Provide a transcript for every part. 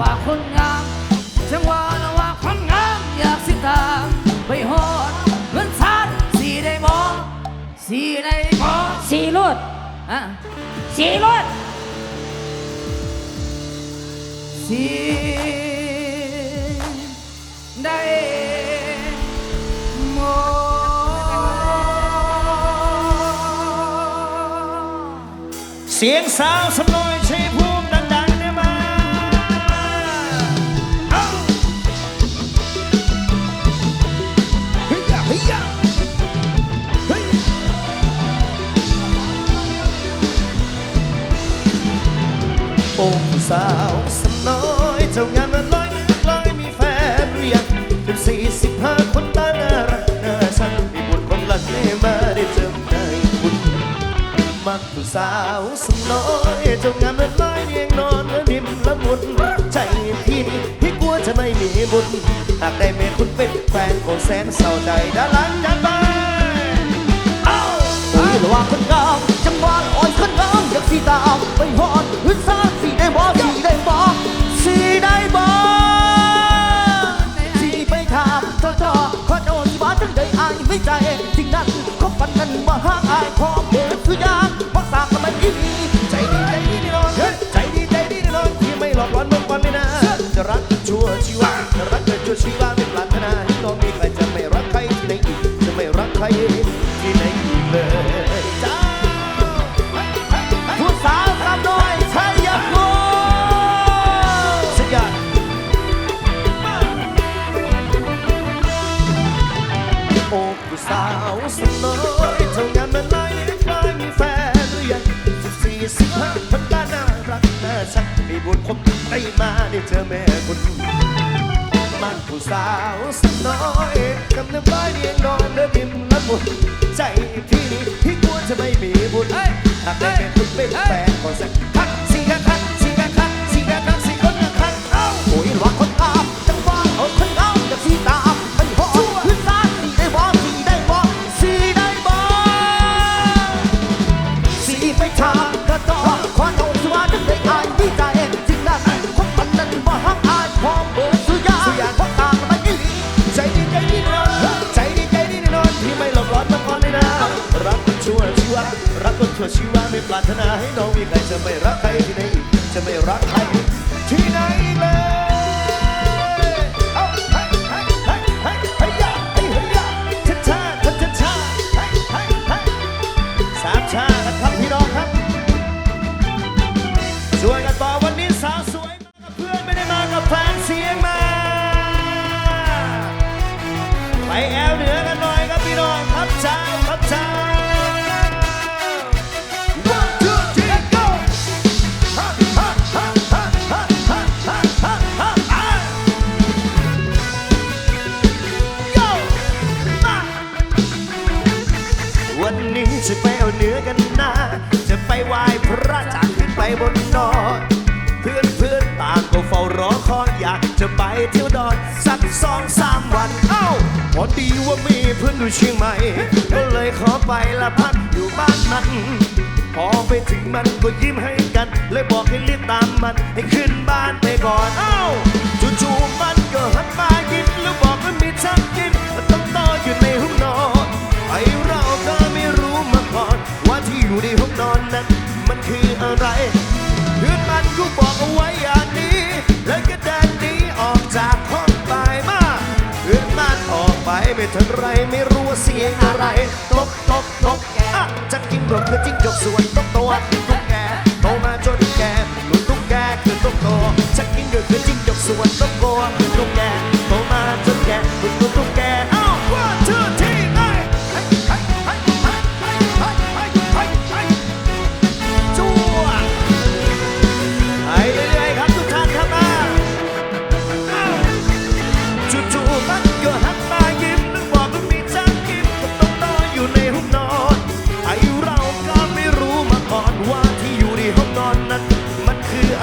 ว่าคนงามจังหวะนะว่าคนงามอยากสิตามไปหอดเงินซานสีได้มองสีได้มองสีรถอะสีรดสีได้หมดเสียงสาวสำนอยเชีย สาวสำน้อยเจ้างานมันลอยนึกลอยมีแฟนหรือยังเป็นสี่สิบห้าคนตาน่ารักน่าชังมีบุญคนหลักเล่มาได้เจอได้คุณมักผู้สาวสน้อยเจ้างานมเลิศลอยเนียงนอนและนิ่มละมุนใจพี่นี่พี่กลัวจะไม่มีบุญหากได้เมียคุณเป็นแฟนคงแสนเศร้าใจด้านหลังจันไปเอ้าวยระหว่างคนงามจังหวะอ่อนคนงามอยากสีตามไปหอดหรือซ่า โอ้ผู้สาวสน้อยเท่างานมันไม่เคยมีแฟนหรือยังสิบสี่สิบห้าพันตาน่ารักน่าชักมีบุญคบได้มาได้เจอแม่คุณมันผู้สาวสน้อยกำลังบ้านเรียงนอนเดินริมละมุนใจพี่นี่พี่กลัวจะไม่มีบุญหากได้เป็นคุณเป็นแฟนก็สักครั้ ชั่วชีวะไม่ปรารถนาให้น้องมีใครจะไม่รักใครที่ไหนอีกจะไม่รักใครที่ไหนเลยเอาเฮ้ยเฮ้ยเฮ้ยเฮ้ยเฮ้ยยะเฮ้ยเฮ้ยยะชัดชาชัดชัดชาเฮ้ยเฮ้ยเฮ้สามชานะครับพี่น้องครับช่วยกันต่อวันนี้สาวสวยมากับเพื่อนไม่ได้มากับแฟนเสียงมาไปแอวเหนือกันหน่อยครับพี่น้องครับเจ้า เฝ้ารอคอยอยากจะไปเที่ยวดอนสักสองสามวัน เอ้า พอดีว่ามีเพื่อนอยู่เชียงใหม่ ก็เลยขอไปละพักอยู่บ้านมัน พอไปถึงมันก็ยิ้มให้กัน เลยบอกให้รีบตามมัน ให้ขึ้นบ้านไปก่อน เอ้าจู่ๆมันก็หันมายิ้มแล้วบอกว่ามีชักกินต้อง เสียงอะไรตกตกตกอะจะกินรถคือจิ้งจกส่วนตกตัวตุ๊กแกโตมาจนแกหนูตุ๊กแกคือตุ๊กโตจะกินรถคือจิ้งจกส่วนตกตัวตุ๊กแก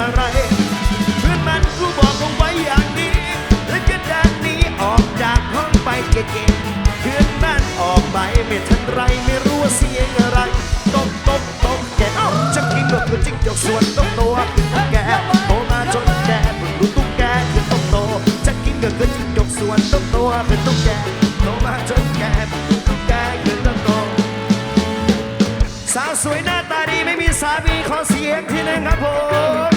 อะไร เพื่อนมันก็บอกเอาไว้อย่างนี้ แล้วก็เดินหนีออกจากห้องไปเก่งๆเพื่อนมันออกไปไม่ทันไรไม่รู้ว่าเสียงอะไรตกตกตกแกเอ้าจะกินก็คือจิ้งจกส่วนต้องตัวแกโตมาจนแกเพิ่งรู้ตุ๊กแกคือต้องโตจะกินก็คือจิ้งจกส่วนต้องตัวเป็นตุ๊กแกโตมาจนแกเพิ่งรู้ตุ๊กแกคือต้องโตสาวสวยหน้าตาดีไม่มีสามีขอเสียงทีนึงครับผม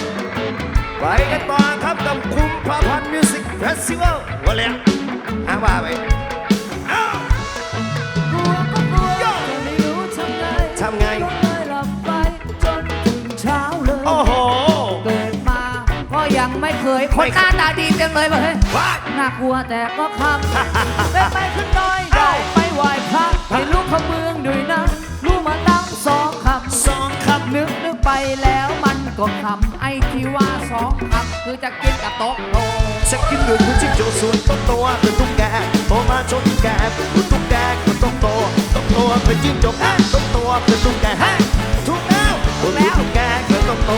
ไปกันต่อครับกับคุมพาพันธ์มิวสิกเฟสติวัลวันแล้วอะว่าไปเอ้ากลัวก็กลัวแต่ไม่รู้ทำไงทำไงก็เลยหลับไปจนถึงเช้าเลยโอ้โหเกิดมาก็ยังไม่เคยคนหน้าตาดีจังเลยเว้ยว้ายน่ากลัวแต่ก็คำเป็นไปขึ้นน้อย ที่ว่าสองคำคือจะกินกับโต๊ะโตจะกินด้วยคุณจิ้งโจกส่วนต้นตัวคือตุ๊กแกโตมาชนแก่เนคุณตุ๊กแกคุณต้นโตต้นตัวเป็นจิ้งจกต้นตัวเป็นตุ๊กแกฮะถูกแล้วถูกแล้วตุ๊กแกคือต้นโต